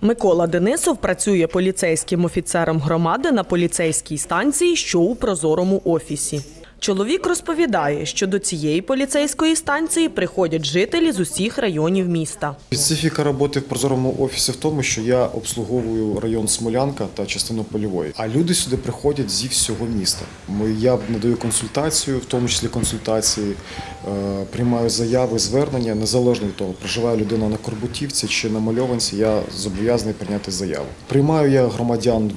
Микола Денисов працює поліцейським офіцером громади на поліцейській станції, що у прозорому офісі. Чоловік розповідає, що до цієї поліцейської станції приходять жителі з усіх районів міста. Специфіка роботи в прозорому офісі в тому, що я обслуговую район Смолянка та частину польової. А люди сюди приходять зі всього міста. Я надаю консультацію, в тому числі консультації, е, приймаю заяви, звернення незалежно від того, проживає людина на Корбутівці чи на Мальованці. Я зобов'язаний прийняти заяву. Приймаю я громадян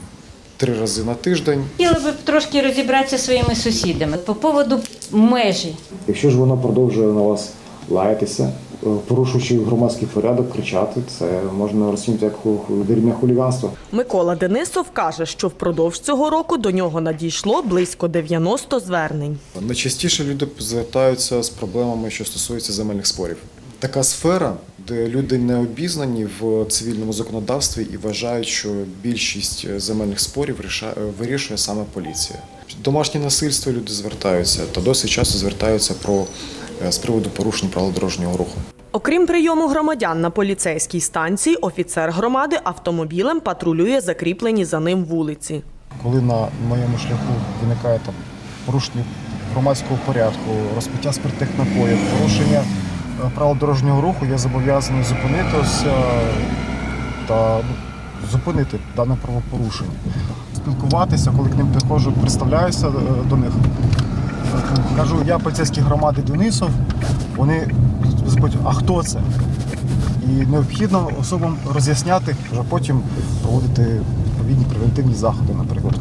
три рази на тиждень. Хотіла б трошки розібратися зі своїми сусідами по поводу межі. Якщо ж вона продовжує на вас лаятися, е, порушуючи громадський порядок, кричати, це можна розцінити як дрібне хуліганство. Микола Денисов каже, що впродовж цього року до нього надійшло близько 90 звернень. Найчастіше люди звертаються з проблемами, що стосуються земельних спорів. Така сфера, де люди не обізнані в цивільному законодавстві і вважають, що більшість е, земельних спорів е, вирішує саме поліція. Домашнє насильство люди звертаються та досить часто звертаються про е, з приводу порушень правил дорожнього руху. Окрім прийому громадян на поліцейській станції, офіцер громади автомобілем патрулює закріплені за ним вулиці. коли на моєму шляху виникає там порушення громадського порядку, розпиття спиртних напоїв, порушення правил дорожнього руху, я зобов'язаний зупинитися та ну, зупинити дане правопорушення. Спілкуватися, коли к ним приходжу, представляюся е, до них. е, Кажу, я поліцейський громади Денисов. Вони запитують, а хто це? І необхідно особам роз'ясняти, вже потім проводити відповідні превентивні заходи, наприклад.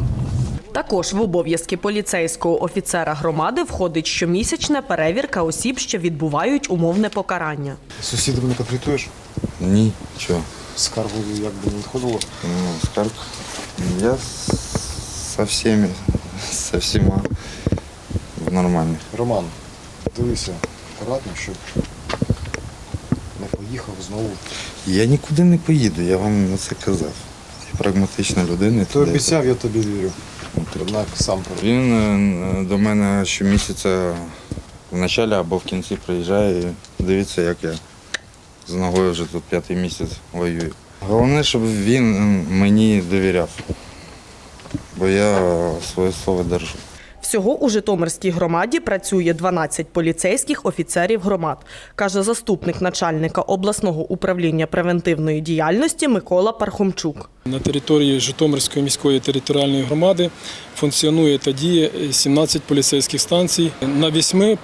Також в обов'язки поліцейського офіцера громади входить щомісячна перевірка осіб, що відбувають умовне покарання. З сусідами не конфліктуєш? Ні, чого? Скаргу як би не надходило. Ну, скарб. Я со всеми, со всіма нормально. Роман, дивися акуратно, щоб не поїхав знову. Я нікуди не поїду, я вам на це казав. Я прагматична людина. і Ти туди- обіцяв, я тобі вірю. Він е, до мене щомісяця в началі або в кінці приїжджає і дивиться, як я з ногою вже тут п'ятий місяць воюю. Головне, щоб він мені довіряв, бо я своє слово держу. Всього у Житомирській громаді працює 12 поліцейських офіцерів громад, каже заступник начальника обласного управління превентивної діяльності Микола Пархомчук. На території Житомирської міської територіальної громади функціонує та діє 17 поліцейських станцій. На вісьми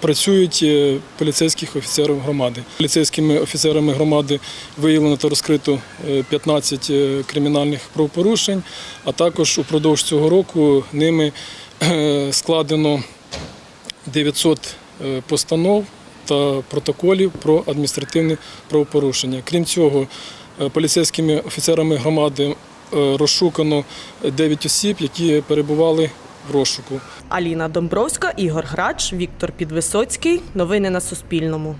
працюють е, поліцейських офіцерів громади. Поліцейськими офіцерами громади виявлено та розкрито е, 15 е, кримінальних правопорушень, а також упродовж цього року ними е, складено 900 е, постанов та протоколів про адміністративне правопорушення. Крім цього, е, поліцейськими офіцерами громади е, розшукано 9 осіб, які перебували в розшуку. Аліна Домбровська, Ігор Грач, Віктор Підвисоцький. Новини на Суспільному.